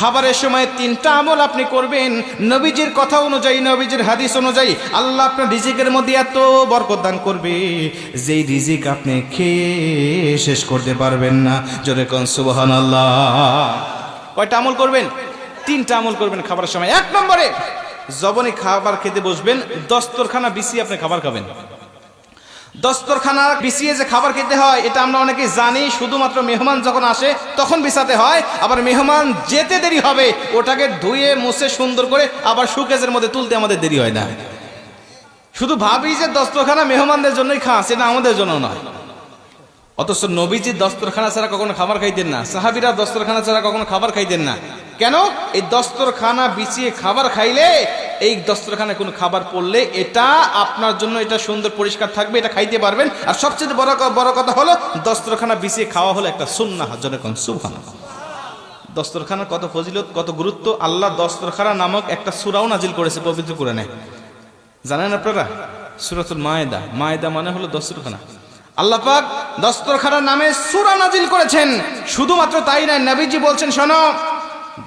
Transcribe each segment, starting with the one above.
খাবারের সময় তিনটা আমল আপনি করবেন। নবীজির কথা অনুযায়ী, নবীজির হাদিস অনুযায়ী আল্লাহ আপনার রিজিকের মধ্যে এত বরকত দান করবে, যেই রিজিক আপনি খেয়ে শেষ করতে পারবেন না। জোরে কন সুবহান আল্লাহ কয়টা আমল করবেন? তিনটা আমল করবেন খাবারের সময়। এক নম্বরে যবনই খাবার খেতে বসবেন, দস্তরখানা বিছিয়ে আপনি খাবার খাবেন। দস্তরখানা বিছিয়ে যে খাবার খেতে হয়, এটা আমরা অনেকে জানি, শুধুমাত্র মেহমান যখন আসে, তখন বিছাতে হয়, আবার মেহমান যেতে দেরি হবে, ওটাকে ধুয়ে, মুছে, সুন্দর করে আবার সুকেজের মধ্যে তুলতে আমাদের দেরি হয় না। শুধু ভাবি যে দস্তরখানা মেহমানদের জন্যই খাস, এটা আমাদের জন্য নয়। অথচ নবীজি দস্তরখানা ছাড়া কখনো খাবার খাইতেন না, সাহাবিরা দস্তরখানা ছাড়া কখনো খাবার খাইতেন না। কেন? এই দস্তরখানা বিছিয়ে খাবার খাইলে এই দস্তরখানায় কোনো খাবার পড়লে এটা আপনার জন্য এটা সুন্দর পরিষ্কার থাকবে, এটা খাইতে পারবেন। আর সবচেয়ে বড় বড় কথা হলো, দস্তরখানা বিছিয়ে খাওয়া হলো একটা সুন্না জনে কোন সুবহানা দস্তরখানার কত ফজিলত, কত গুরুত্ব, আল্লাহ দস্তরখানা নামক একটা সুরাও নাজিল করেছে পবিত্র কোরআনে। জানেন আপনারা? সুরাতুল মায়েদা। মায়েদা মানে হলো দস্তরখানা। আল্লাহ পাক দস্তরখানা নামে সুরা নাজিল করেছেন। শুধুমাত্র তাই নয়, নবীজি বলছেন, শোনো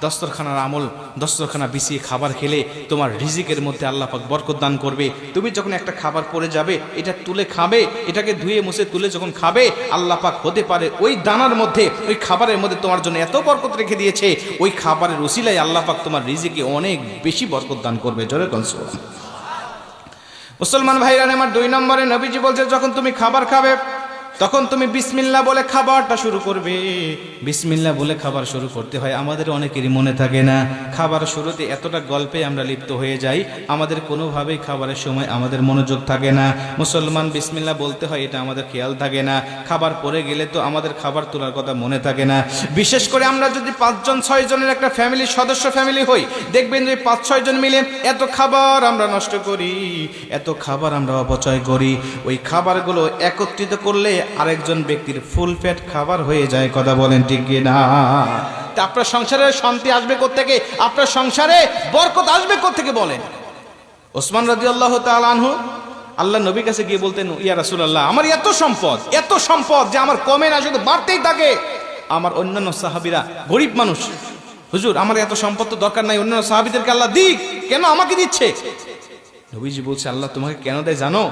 দস্তরখানার আমল, দস্তরখানা বিছিয়ে খাবার খেলে তোমার রিজিকের মধ্যে আল্লাহ পাক বরকত দান করবে। তুমি যখন একটা খাবার পড়ে যাবে, এটা তুলে খাবে, এটাকে ধুয়ে মুছে তুলে যখন খাবে, আল্লাহ পাক হতে পারে ওই দানার মধ্যে, ওই খাবারের মধ্যে তোমার জন্য এত বরকত রেখে দিয়েছে। ওই খাবারের উসিলায় আল্লাহ পাক তোমার রিজিকে অনেক বেশি বরকত দান করবে। জোরে কনসোল মুসলমান ভাইরা, আমার দুই নম্বরে নবীজি বলছে, যখন তুমি খাবার খাবে তখন তুমি বিসমিল্লা বলে খাবারটা শুরু করবে। বিসমিল্লা বলে খাবার শুরু করতে হয়, আমাদের অনেকেরই মনে থাকে না। খাবার শুরুতে এতটা গল্পে আমরা লিপ্ত হয়ে যাই, আমাদের কোনোভাবেই খাবারের সময় আমাদের মনোযোগ থাকে না। মুসলমান বিসমিল্লা বলতে হয়, এটা আমাদের খেয়াল থাকে না। খাবার পরে গেলে তো আমাদের খাবার তোলার কথা মনে থাকে না। বিশেষ করে আমরা যদি পাঁচজন ছয় জনের একটা ফ্যামিলির সদস্য ফ্যামিলি হই, দেখবেন যে পাঁচ ছয় জন মিলে এত খাবার আমরা নষ্ট করি, এত খাবার আমরা অপচয় করি। ওই খাবারগুলো একত্রিত করলে আরেকজন ব্যক্তির ফুল পেট খাবার হয়ে যায়, কথা বলেন ঠিক না আপনার সংসারে শান্তি আসবে থেকে আপনার সংসারে বরকত আসবে থেকে বলেন? ওসমান রাজি আল্লাহ তালহু আল্লাহ নবীর কাছে গিয়ে বলতেন, ইয়া রাসুল আল্লাহ আমার এত সম্পদ এত সম্পদ যে আমার কমে না, শুধু বাড়তেই থাকে। আমার অন্যান্য সাহাবিরা গরিব মানুষ। হুজুর, আমার এত সম্পদ তো দরকার নাই, অন্যান্য সাহাবিদেরকে আল্লাহ দিক, কেন আমাকে দিচ্ছে? নবীজি বলছে, আল্লাহ তোমাকে কেন দেয় জানো?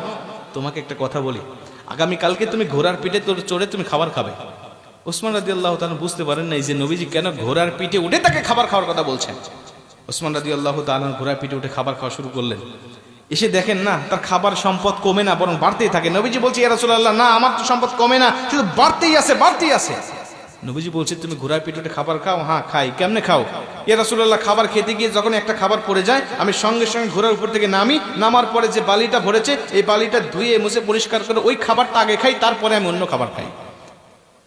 তোমাকে একটা কথা বলি আগামী কালকে তুমি ঘোড়ার পিঠে চড়ে তুমি খাবার খাবে। ওসমান রাজি আল্লাহ তালন বুঝতে পারেন নাই যে নবীজি কেন ঘোড়ার পিঠে উঠে তাকে খাবার খাওয়ার কথা বলছেন। ওসমান রাজি আল্লাহ তালন ঘোড়ার পিঠে উঠে খাবার খাওয়া শুরু করলেন। এসে দেখেন না, তার খাবার সম্পদ কমে না, বরং বাড়তেই থাকে। নবীজি বলছে ইয়ারসুল্লাহ না, আমার তো সম্পদ কমে না শুধু বাড়তেই আছে বাড়তেই আছে। নবীজি বলছে, তুমি ঘোড়ার পিঠে খাবার খাও? হ্যাঁ খাই। কেমনে খাও? এ রাসুল্লাহ খাবার খেতে গিয়ে যখন একটা খাবার পড়ে যায়, আমি সঙ্গে সঙ্গে ঘোড়ার উপর থেকে নামি, নামার পরে যে বালিটা ভরেছে, এই বালিটা ধুয়ে, মুছে পরিষ্কার করে ওই খাবারটা আগে খাই, তারপরে আমি অন্য খাবার খাই।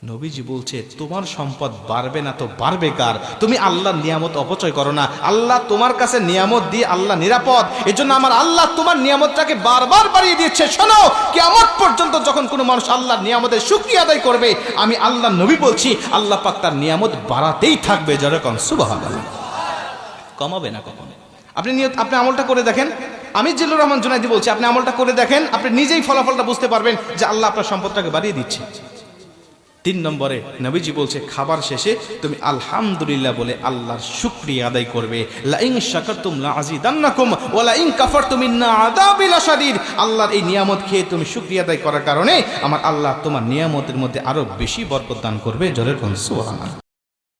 নবীজি বলছে, তোমার সম্পদ বাড়বে না তো বাড়বে কার? তুমি আল্লাহর নিয়ামত অপচয় করো না। আল্লাহ তোমার কাছে নিয়ামত দিয়ে আল্লাহ নিরাপদ। এজন্য আমার আল্লাহ তোমার নিয়ামতটাকে বারবার বাড়িয়ে দিচ্ছে শোনো কেমন পর্যন্ত যখন কোনো মানুষ আল্লাহর নিয়ামতের শুক্রিয়া আদায় করবে, আমি আল্লাহ নবী বলছি, আল্লাহ পাক তার নিয়ামত বাড়াতেই থাকবে। যেরকম সুবাহ কমাবে না কখনো? আপনি নিয়ত, আপনি আমলটা করে দেখেন। আমি জিল্লুর রহমান জুনাইদি বলছি, আপনি আমলটা করে দেখেন, আপনি নিজেই ফলাফলটা বুঝতে পারবেন যে আল্লাহ আপনার সম্পদটাকে বাড়িয়ে দিচ্ছে। তিন নম্বরে নবীজি বলছে, খাবার শেষে তুমি আলহামদুলিল্লাহ বলে আল্লাহর শুক্রিয়া আদায় করবে। লাইং শাকারতুম লাযিদান্নাকুম ও লাইং কাফারতুম ইন্না আদা বিলাসাদির আল্লাহর এই নিয়ামত খেয়ে তুমি শুক্রিয়া আদায় করার কারণে আমার আল্লাহ তোমার নিয়ামতের মধ্যে আরও বেশি বরকত দান করবে। জলের কোন সুবহানাল্লাহ।